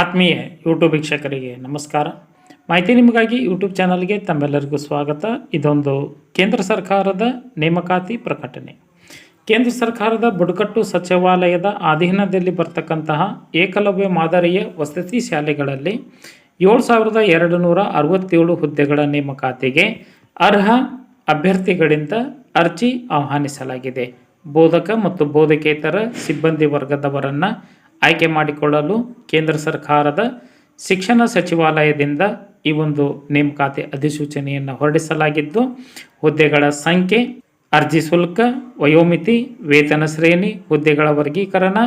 ಆತ್ಮೀಯ ಯೂಟ್ಯೂಬ್ ವೀಕ್ಷಕರಿಗೆ ನಮಸ್ಕಾರ. ಮಾಹಿತಿ ನಿಮಗಾಗಿ ಯೂಟ್ಯೂಬ್ ಚಾನಲ್ಗೆ ತಮ್ಮೆಲ್ಲರಿಗೂ ಸ್ವಾಗತ. ಇದೊಂದು ಕೇಂದ್ರ ಸರ್ಕಾರದ ನೇಮಕಾತಿ ಪ್ರಕಟಣೆ. ಕೇಂದ್ರ ಸರ್ಕಾರದ ಬುಡಕಟ್ಟು ಸಚಿವಾಲಯದ ಅಧೀನದಲ್ಲಿ ಬರ್ತಕ್ಕಂತಹ ಏಕಲವ್ಯ ಮಾದರಿಯ ವಸತಿ ಶಾಲೆಗಳಲ್ಲಿ ಏಳು ಸಾವಿರದ ಎರಡು ನೂರ ಅರವತ್ತೇಳು ಹುದ್ದೆಗಳ ನೇಮಕಾತಿಗೆ ಅರ್ಹ ಅಭ್ಯರ್ಥಿಗಳಿಂದ ಅರ್ಜಿ ಆಹ್ವಾನಿಸಲಾಗಿದೆ. ಬೋಧಕ ಮತ್ತು ಬೋಧಕೇತರ ಸಿಬ್ಬಂದಿ ವರ್ಗದವರನ್ನು ಆಯ್ಕೆ ಮಾಡಿಕೊಳ್ಳಲು ಕೇಂದ್ರ ಸರ್ಕಾರದ ಶಿಕ್ಷಣ ಸಚಿವಾಲಯದಿಂದ ಈ ಒಂದು ನೇಮಕಾತಿ ಅಧಿಸೂಚನೆಯನ್ನು ಹೊರಡಿಸಲಾಗಿದ್ದು, ಹುದ್ದೆಗಳ ಸಂಖ್ಯೆ, ಅರ್ಜಿ ಶುಲ್ಕ, ವಯೋಮಿತಿ, ವೇತನ ಶ್ರೇಣಿ, ಹುದ್ದೆಗಳ ವರ್ಗೀಕರಣ,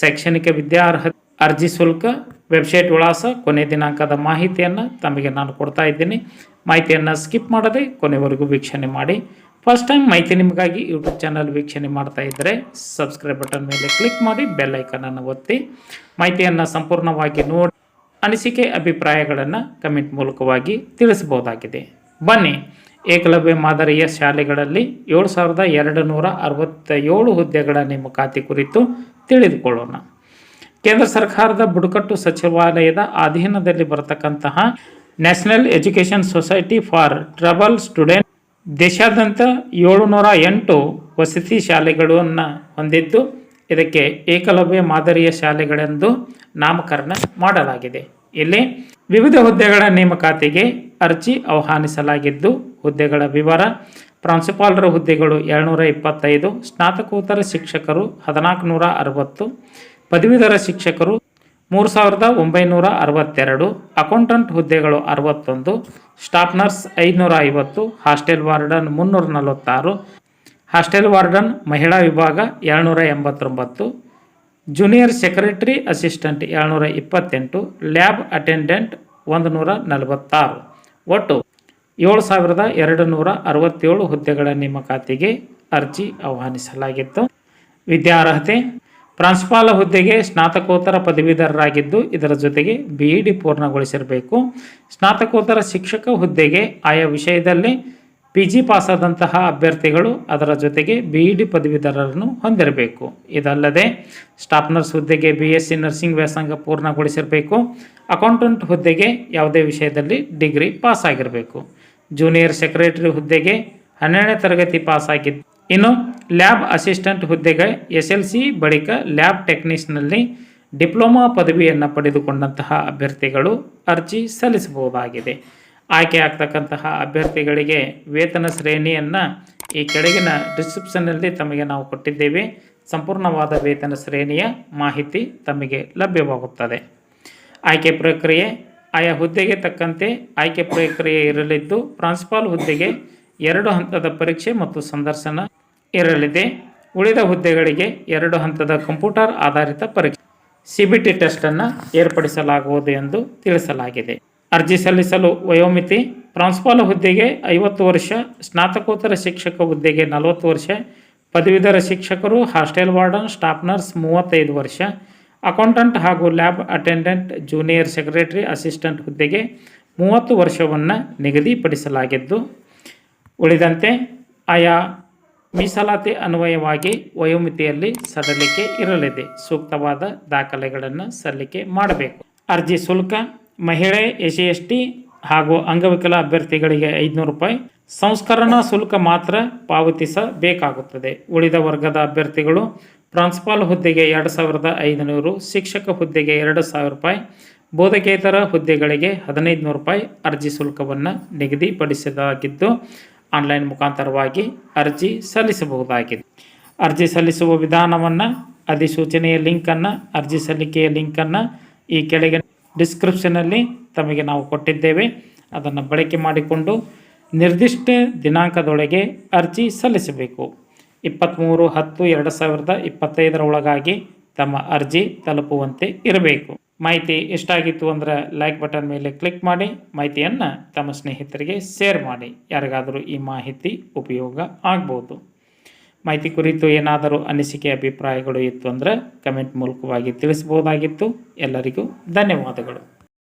ಶೈಕ್ಷಣಿಕ ವಿದ್ಯಾರ್ಹ, ಅರ್ಜಿ ಶುಲ್ಕ, ವೆಬ್ಸೈಟ್ ವಿಳಾಸ, ಕೊನೆ ದಿನಾಂಕದ ಮಾಹಿತಿಯನ್ನು ತಮಗೆ ನಾನು ಕೊಡ್ತಾ ಇದ್ದೀನಿ. ಮಾಹಿತಿಯನ್ನು ಸ್ಕಿಪ್ ಮಾಡದೆ ಕೊನೆವರೆಗೂ ವೀಕ್ಷಣೆ ಮಾಡಿ. ಫಸ್ಟ್ ಟೈಮ್ ಮಾಹಿತಿ ನಿಮಗಾಗಿ ಯೂಟ್ಯೂಬ್ ಚಾನಲ್ ವೀಕ್ಷಣೆ ಮಾಡ್ತಾ ಇದ್ದರೆ ಸಬ್ಸ್ಕ್ರೈಬ್ ಬಟನ್ ಮೇಲೆ ಕ್ಲಿಕ್ ಮಾಡಿ ಬೆಲ್ ಐಕನನ್ನು ಒತ್ತಿ. ಮಾಹಿತಿಯನ್ನು ಸಂಪೂರ್ಣವಾಗಿ ನೋಡಿ, ಅನಿಸಿಕೆ, ಅಭಿಪ್ರಾಯಗಳನ್ನು ಕಮೆಂಟ್ ಮೂಲಕವಾಗಿ ತಿಳಿಸಬಹುದಾಗಿದೆ. ಬನ್ನಿ, ಏಕಲವ್ಯ ಮಾದರಿಯ ಶಾಲೆಗಳಲ್ಲಿ ಏಳು ಸಾವಿರದ ಎರಡು ನೂರ ಅರವತ್ತ ಏಳು ಹುದ್ದೆಗಳ ನೇಮಕಾತಿ ಕುರಿತು ತಿಳಿದುಕೊಳ್ಳೋಣ. ಕೇಂದ್ರ ಸರ್ಕಾರದ ಬುಡಕಟ್ಟು ಸಚಿವಾಲಯದ ಅಧೀನದಲ್ಲಿ ಬರತಕ್ಕಂತಹ national education society for tribal student ದೇಶಾದ್ಯಂತ ಏಳುನೂರ ಎಂಟು ವಸತಿ ಶಾಲೆಗಳನ್ನು ಹೊಂದಿದ್ದು, ಇದಕ್ಕೆ ಏಕಲವ್ಯ ಮಾದರಿಯ ಶಾಲೆಗಳೆಂದು ನಾಮಕರಣ ಮಾಡಲಾಗಿದೆ. ಇಲ್ಲಿ ವಿವಿಧ ಹುದ್ದೆಗಳ ನೇಮಕಾತಿಗೆ ಅರ್ಜಿ ಆಹ್ವಾನಿಸಲಾಗಿದ್ದು, ಹುದ್ದೆಗಳ ವಿವರ, ಪ್ರಾಂಶುಪಾಲರ ಹುದ್ದೆಗಳು ಏಳ್ನೂರ ಇಪ್ಪತ್ತೈದು ಸ್ನಾತಕೋತ್ತರ ಶಿಕ್ಷಕರು ಹದಿನಾಲ್ಕು ನೂರ ಅರವತ್ತು ಪದವೀಧರ ಶಿಕ್ಷಕರು ಮೂರು ಸಾವಿರದ ಒಂಬೈನೂರ ಅರವತ್ತೆರಡು, ಅಕೌಂಟೆಂಟ್ ಹುದ್ದೆಗಳು ಅರವತ್ತೊಂದು, ಸ್ಟಾಫ್ ನರ್ಸ್ ಐದುನೂರ ಐವತ್ತು ಹಾಸ್ಟೆಲ್ ವಾರ್ಡನ್ ಮುನ್ನೂರ ನಲವತ್ತಾರು ಹಾಸ್ಟೆಲ್ ವಾರ್ಡನ್ ಮಹಿಳಾ ವಿಭಾಗ ಏಳ್ನೂರ ಎಂಬತ್ತೊಂಬತ್ತು ಜೂನಿಯರ್ ಸೆಕ್ರೆಟರಿ ಅಸಿಸ್ಟೆಂಟ್ ಏಳ್ನೂರ ಇಪ್ಪತ್ತೆಂಟು ಲ್ಯಾಬ್ ಅಟೆಂಡೆಂಟ್ ಒಂದು ನೂರ ನಲವತ್ತಾರು ಒಟ್ಟು ಏಳು ಸಾವಿರದ ಎರಡು ನೂರ ಅರವತ್ತೇಳು ಹುದ್ದೆಗಳ ನೇಮಕಾತಿಗೆ ಅರ್ಜಿ ಆಹ್ವಾನಿಸಲಾಗಿತ್ತು. ವಿದ್ಯಾರ್ಹತೆ ಪ್ರಾಂಶುಪಾಲ ಹುದ್ದೆಗೆ ಸ್ನಾತಕೋತ್ತರ ಪದವೀಧರರಾಗಿದ್ದು ಇದರ ಜೊತೆಗೆ ಬಿ ಇ ಡಿ ಪೂರ್ಣಗೊಳಿಸಿರಬೇಕು. ಸ್ನಾತಕೋತ್ತರ ಶಿಕ್ಷಕ ಹುದ್ದೆಗೆ ಆಯಾ ವಿಷಯದಲ್ಲಿ ಪಿ ಜಿ ಪಾಸಾದಂತಹ ಅಭ್ಯರ್ಥಿಗಳು ಅದರ ಜೊತೆಗೆ ಬಿ ಇ ಡಿ ಪದವೀಧರರನ್ನು ಹೊಂದಿರಬೇಕು. ಇದಲ್ಲದೆ ಸ್ಟಾಫ್ ನರ್ಸ್ ಹುದ್ದೆಗೆ ಬಿ ಎಸ್ ಸಿ ನರ್ಸಿಂಗ್ ವ್ಯಾಸಂಗ ಪೂರ್ಣಗೊಳಿಸಿರಬೇಕು. ಅಕೌಂಟೆಂಟ್ ಹುದ್ದೆಗೆ ಯಾವುದೇ ವಿಷಯದಲ್ಲಿ ಡಿಗ್ರಿ ಪಾಸ್ ಆಗಿರಬೇಕು ಜೂನಿಯರ್ ಸೆಕ್ರೆಟರಿ ಹುದ್ದೆಗೆ ಹನ್ನೆರಡನೇ ತರಗತಿ ಪಾಸ್ ಆಗಿದ್ದು ಇನ್ನು ಲ್ಯಾಬ್ ಅಸಿಸ್ಟೆಂಟ್ ಹುದ್ದೆಗೆ ಎಸ್ ಎಲ್ ಸಿ ಬಳಿಕ ಲ್ಯಾಬ್ ಟೆಕ್ನಿಷಿಯನ್ನಲ್ಲಿ ಡಿಪ್ಲೊಮಾ ಪದವಿಯನ್ನು ಪಡೆದುಕೊಂಡಂತಹ ಅಭ್ಯರ್ಥಿಗಳು ಅರ್ಜಿ ಸಲ್ಲಿಸಬಹುದಾಗಿದೆ. ಆಯ್ಕೆ ಆಗ್ತಕ್ಕಂತಹ ಅಭ್ಯರ್ಥಿಗಳಿಗೆ ವೇತನ ಶ್ರೇಣಿಯನ್ನು ಈ ಕೆಳಗಿನ ಡಿಸ್ಕ್ರಿಪ್ಷನ್ನಲ್ಲಿ ತಮಗೆ ನಾವು ಕೊಟ್ಟಿದ್ದೇವೆ. ಸಂಪೂರ್ಣವಾದ ವೇತನ ಶ್ರೇಣಿಯ ಮಾಹಿತಿ ತಮಗೆ ಲಭ್ಯವಾಗುತ್ತದೆ. ಆಯ್ಕೆ ಪ್ರಕ್ರಿಯೆ ಆಯಾ ಹುದ್ದೆಗೆ ತಕ್ಕಂತೆ ಆಯ್ಕೆ ಪ್ರಕ್ರಿಯೆ ಇರಲಿದ್ದು ಪ್ರಾನ್ಸಿಪಾಲ್ ಹುದ್ದೆಗೆ ಎರಡು ಹಂತದ ಪರೀಕ್ಷೆ ಮತ್ತು ಸಂದರ್ಶನ ಇರಲಿದೆ. ಉಳಿದ ಹುದ್ದೆಗಳಿಗೆ ಎರಡು ಹಂತದ ಕಂಪ್ಯೂಟರ್ ಆಧಾರಿತ ಪರೀಕ್ಷೆ. ಸಿಬಿಟಿ ಟೆಸ್ಟನ್ನು ಏರ್ಪಡಿಸಲಾಗುವುದು ಎಂದು ತಿಳಿಸಲಾಗಿದೆ. ಅರ್ಜಿ ಸಲ್ಲಿಸಲು ವಯೋಮಿತಿ. ಪ್ರಾಂಶುಪಾಲ ಹುದ್ದೆಗೆ ಐವತ್ತು ವರ್ಷ, ಸ್ನಾತಕೋತ್ತರ ಶಿಕ್ಷಕ ಹುದ್ದೆಗೆ ನಲವತ್ತು ವರ್ಷ, ಪದವೀಧರ ಶಿಕ್ಷಕರು, ಹಾಸ್ಟೆಲ್ ವಾರ್ಡನ್, ಸ್ಟಾಫ್ ನರ್ಸ್ ಮೂವತ್ತೈದು ವರ್ಷ, ಅಕೌಂಟೆಂಟ್ ಹಾಗೂ lab attendant, junior secretary, assistant ಹುದ್ದೆಗೆ ಮೂವತ್ತು ವರ್ಷವನ್ನು ನಿಗದಿಪಡಿಸಲಾಗಿದ್ದು ಉಳಿದಂತೆ ಆಯಾ ಮೀಸಲಾತಿ ಅನ್ವಯವಾಗಿ ವಯೋಮಿತಿಯಲ್ಲಿ ಸಡಲಿಕೆ ಇರಲಿದೆ. ಸೂಕ್ತವಾದ ದಾಖಲೆಗಳನ್ನು ಸಲ್ಲಿಕೆ ಮಾಡಬೇಕು. ಅರ್ಜಿ ಶುಲ್ಕ, ಮಹಿಳೆ ಎಸ್ ಸಿ ಎಸ್ ಟಿ ಹಾಗೂ ಅಂಗವಿಕಲ ಅಭ್ಯರ್ಥಿಗಳಿಗೆ ಐದುನೂರು ರೂಪಾಯಿ. ಸಂಸ್ಕರಣಾ ಶುಲ್ಕ ಮಾತ್ರ ಪಾವತಿಸಬೇಕಾಗುತ್ತದೆ. ಉಳಿದ ವರ್ಗದ ಅಭ್ಯರ್ಥಿಗಳು ಪ್ರಾನ್ಸಿಪಾಲ್ ಹುದ್ದೆಗೆ ಎರಡು ಸಾವಿರದ ಐದುನೂರು, ಶಿಕ್ಷಕ ಹುದ್ದೆಗೆ ಎರಡು ಸಾವಿರ ರೂಪಾಯಿ, ಬೋಧಕೇತರ ಹುದ್ದೆಗಳಿಗೆ ಹದಿನೈದು ನೂರು ರೂಪಾಯಿ ಅರ್ಜಿ ಶುಲ್ಕವನ್ನು ನಿಗದಿಪಡಿಸಲಾಗಿದ್ದು ಆನ್ಲೈನ್ ಮುಖಾಂತರವಾಗಿ ಅರ್ಜಿ ಸಲ್ಲಿಸಬಹುದಾಗಿದೆ. ಅರ್ಜಿ ಸಲ್ಲಿಸುವ ವಿಧಾನವನ್ನು, ಅಧಿಸೂಚನೆಯ ಲಿಂಕನ್ನು, ಅರ್ಜಿ ಸಲ್ಲಿಕೆಯ ಲಿಂಕನ್ನು ಈ ಕೆಳಗಿನ ಡಿಸ್ಕ್ರಿಪ್ಷನಲ್ಲಿ ತಮಗೆ ನಾವು ಕೊಟ್ಟಿದ್ದೇವೆ. ಅದನ್ನು ಬಳಕೆ ಮಾಡಿಕೊಂಡು ನಿರ್ದಿಷ್ಟ ದಿನಾಂಕದೊಳಗೆ ಅರ್ಜಿ ಸಲ್ಲಿಸಬೇಕು. ಇಪ್ಪತ್ತ್ಮೂರು ಹತ್ತು ಎರಡು ಸಾವಿರದ ಇಪ್ಪತ್ತೈದರ ಒಳಗಾಗಿ ತಮ್ಮ ಅರ್ಜಿ ತಲುಪುವಂತೆ ಇರಬೇಕು. ಮಾಹಿತಿ ಇಷ್ಟ ಆಗಿತ್ತು ಅಂದರೆ ಲೈಕ್ ಬಟನ್ ಮೇಲೆ ಕ್ಲಿಕ್ ಮಾಡಿ, ಮಾಹಿತಿಯನ್ನು ತಮ್ಮ ಸ್ನೇಹಿತರಿಗೆ ಶೇರ್ ಮಾಡಿ. ಯಾರಿಗಾದರೂ ಈ ಮಾಹಿತಿ ಉಪಯೋಗ ಆಗ್ಬೋದು. ಮಾಹಿತಿ ಕುರಿತು ಏನಾದರೂ ಅನಿಸಿಕೆ, ಅಭಿಪ್ರಾಯಗಳು ಇತ್ತು ಅಂದರೆ ಕಮೆಂಟ್ ಮೂಲಕವಾಗಿ ತಿಳಿಸ್ಬೋದಾಗಿತ್ತು ಎಲ್ಲರಿಗೂ ಧನ್ಯವಾದಗಳು.